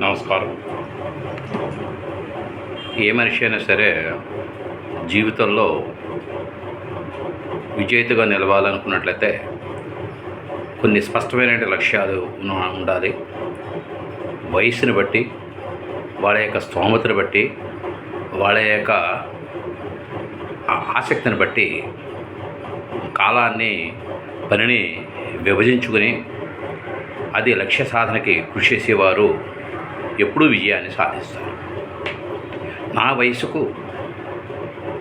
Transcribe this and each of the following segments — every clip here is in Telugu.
నమస్కారం. ఏ మనిషి అయినా సరే జీవితంలో విజేతగా నిలవాలనుకున్నట్లయితే కొన్ని స్పష్టమైన లక్ష్యాలు ఉండాలి. వయసుని బట్టి వాళ్ళ యొక్క స్తోమతను బట్టి వాళ్ళ యొక్క ఆసక్తిని బట్టి కాలాన్ని పనిని విభజించుకుని అది లక్ష్య సాధనకి కృషి చేసేవారు ఎప్పుడూ విజయాన్ని సాధిస్తాను నా వయసుకు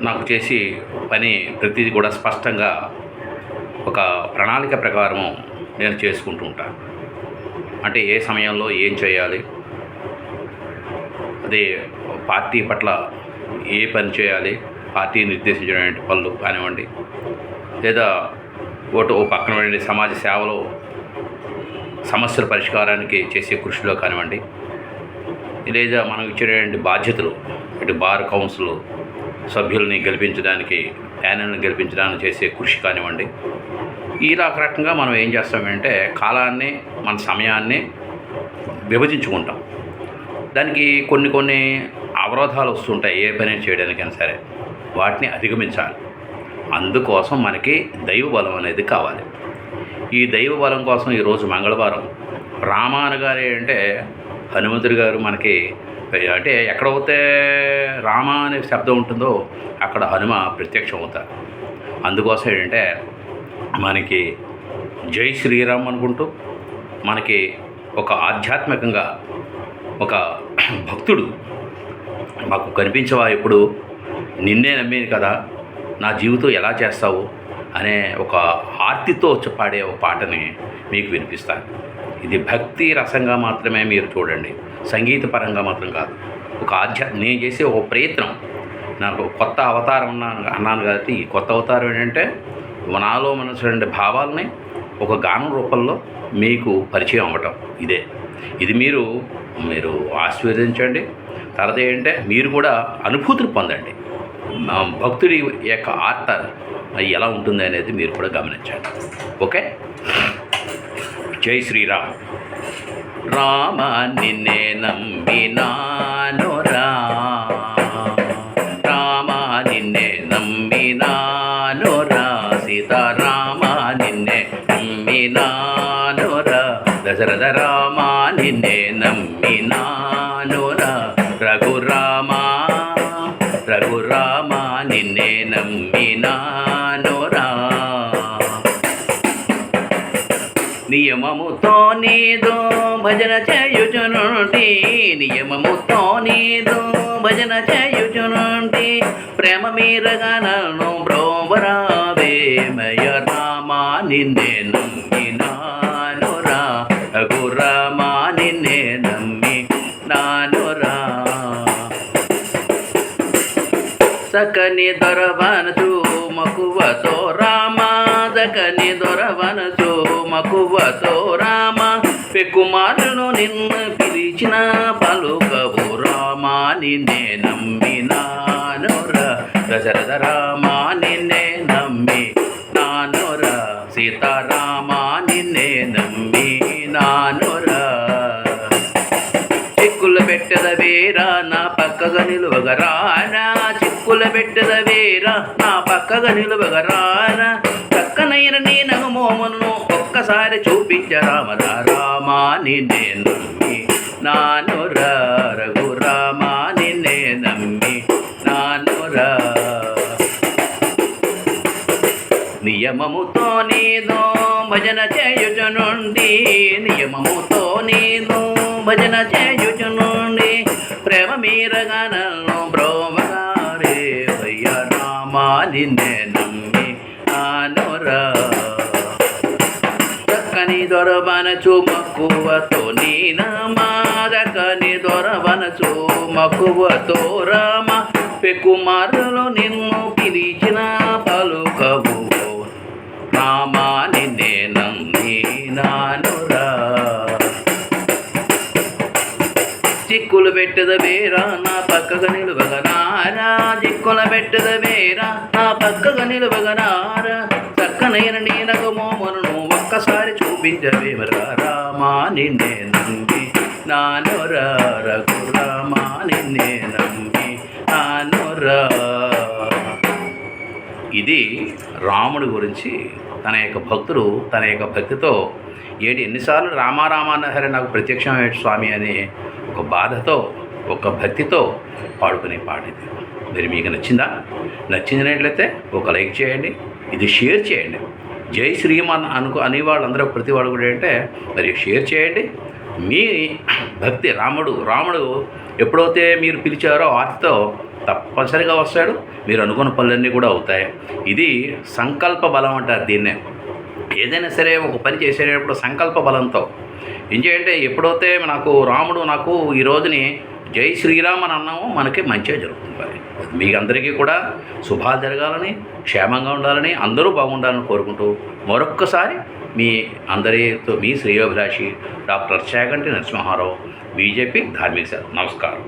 నాకు చేసి పని ప్రతిదీ కూడా స్పష్టంగా ఒక ప్రణాళిక ప్రకారం నేను చేసుకుంటూ ఉంటాను. అంటే ఏ సమయంలో ఏం చేయాలి? అదే పార్టీ పట్ల ఏ పని చేయాలి? పార్టీ నిర్దేశించినటువంటి పనులు కానివ్వండి లేదా ఓటు ఓ పక్కన సమాజ సేవలో సమస్యల పరిష్కారానికి చేసే కృషిలో కానివ్వండి లేదా మనం ఇచ్చేటువంటి బాధ్యతలు. ఇటు బార్ కౌన్సిల్ సభ్యుల్ని గెలిపించడానికి ప్యానల్ని గెలిపించడానికి చేసే కృషి కానివ్వండి. ఈ రకంగా మనం ఏం చేస్తామంటే కాలాన్ని మన సమయాన్ని విభజించుకుంటాం. దానికి కొన్ని కొన్ని అవరోధాలు వస్తుంటాయి ఏ పని చేయడానికైనా సరే. వాటిని అధిగమించాలి. అందుకోసం మనకి దైవ బలం అనేది కావాలి. ఈ దైవ బలం కోసం ఈరోజు మంగళవారం రామానుగారి అంటే హనుమంతుడి గారు మనకి అంటే ఎక్కడైతే రామ అనే శబ్దం ఉంటుందో అక్కడ హనుమ ప్రత్యక్షం అవుతారు. అందుకోసం ఏంటంటే మనకి జై శ్రీరామ్ అనుకుంటూ మనకి ఒక ఆధ్యాత్మికంగా ఒక భక్తుడు మాకు కనిపించవా ఎప్పుడు? నిన్నే నమ్మేది కదా నా జీవితం ఎలా చేస్తావు? అనే ఒక ఆర్తితో చెప్పాడే పాడే ఒక పాటని మీకు వినిపిస్తాను. ఇది భక్తి రసంగా మాత్రమే మీరు చూడండి. సంగీత పరంగా మాత్రం కాదు. ఒక ఆధ్యా నేను చేసే ఒక ప్రయత్నం. నాకు కొత్త అవతారం ఉన్నాను అన్నాను కాబట్టి ఈ కొత్త అవతారం ఏంటంటే నాలో మనసుండే భావాలని ఒక గానం రూపంలో మీకు పరిచయం అవ్వటం. ఇదే. ఇది మీరు మీరు ఆశీర్వదించండి. తర్వాత ఏంటంటే మీరు కూడా అనుభూతిని పొందండి. భక్తుడి యొక్క ఆర్త ఎలా ఉంటుంది అనేది మీరు కూడా గమనించండి. ఓకే? జై శ్రీరామ్. రామ నిన్నే నమ్మినాను రామ నిన్నే నమ్మినాను రా. సీతారామ నిన్నే నమ్మినాను రా. దశరథ రామ నిన్నే నమ్మినాను రా. రఘురామ రఘురామ నిన్నే నమ్మినాను రా. నియమముతో నీదో భజన చేయుచునుంటి నియమముతో నీదో భజన చేయుచునుంటి ప్రేమ మీరగనను బ్రోవరావేమయ రామా నిన్నే నమ్మినాను రా రఘురామా నిన్నే నమ్మి నానురా సకని దొరవా సకని దొరవనచు మకువతో రామ. పెకుమారును నిన్ను పిలిచిన పలుకవు రామాని నే నమ్మినానురా. దశరథ రామాని నే నమ్మి నానురా. సీతారామా నే నమ్మి నానురా చిక్కులు పెట్టద వేరా నా పక్కగా నిలువగరానా చిక్కులు పెట్టద వేరా నా పక్కగా నిలువగరానా చక్కనైన నీ నగమోమను ఒక్కసారి చూపించరామరా రామా నిన్నే నమ్మి. నానురా రఘురామా నిన్నే నమ్మి. నాను నియమముతో నీదో భజన చేయుచునుండి నియమముతో నీదో భజన చేయుచునుండి ప్రేమ మీరగా నన్ను రామా నమ్మి ఆనురా. చక్కని దొరవనచు మక్కువతో నీ నామా. చక్కని దొరవనచు మక్కువతో రామ. పెకుమారులు నిన్ను పిలిచిన పలుకవు. రామా నిన్నే నమ్మి దిక్కులు పెట్టద వేరా నా పక్కగా నిలువగనారా దిక్కుల పెట్టద వేరా నా పక్కగా నిలువగనారా చక్కనైన నీనకు మోమను ఒక్కసారి చూపించవేమరా రామా నిన్నే నమ్మి నానురా రఘురామా నిన్నే నమ్మి నానురా. ఇది రాముడి గురించి తన యొక్క భక్తుడు తన యొక్క భక్తితో ఏడు ఎన్నిసార్లు రామారామాన్న సరే నాకు ప్రత్యక్షం స్వామి అని ఒక బాధతో ఒక భక్తితో పాడుకునే పాట ఇది మరి మీకు నచ్చిందా? నచ్చినట్లయితే ఒక లైక్ చేయండి ఇది షేర్ చేయండి. జై శ్రీమాన్ అనుకో అని వాళ్ళందరూ ప్రతి వాళ్ళు కూడా అంటే మరి షేర్ చేయండి. మీ భక్తి రాముడు రాముడు ఎప్పుడైతే మీరు పిలిచారో వాటితో తప్పనిసరిగా వస్తాడు. మీరు అనుకున్న పనులన్నీ కూడా అవుతాయి. ఇది సంకల్ప బలం అంటారు దీన్నే. ఏదైనా సరే ఒక పని చేసేటప్పుడు సంకల్ప బలంతో. ఏం చేయంటే ఎప్పుడైతే నాకు రాముడు నాకు ఈ రోజుని జై శ్రీరామ్ అని అన్నామో మనకి మంచిగా జరుగుతుంది మీ అందరికీ కూడా శుభాలు జరగాలని క్షేమంగా ఉండాలని అందరూ బాగుండాలని కోరుకుంటూ మరొక్కసారి మీ అందరితో మీ శ్రేయోభిలాషి డాక్టర్ చేగంటి నరసింహారావు బీజేపీ ధార్మిక సార్ నమస్కారం.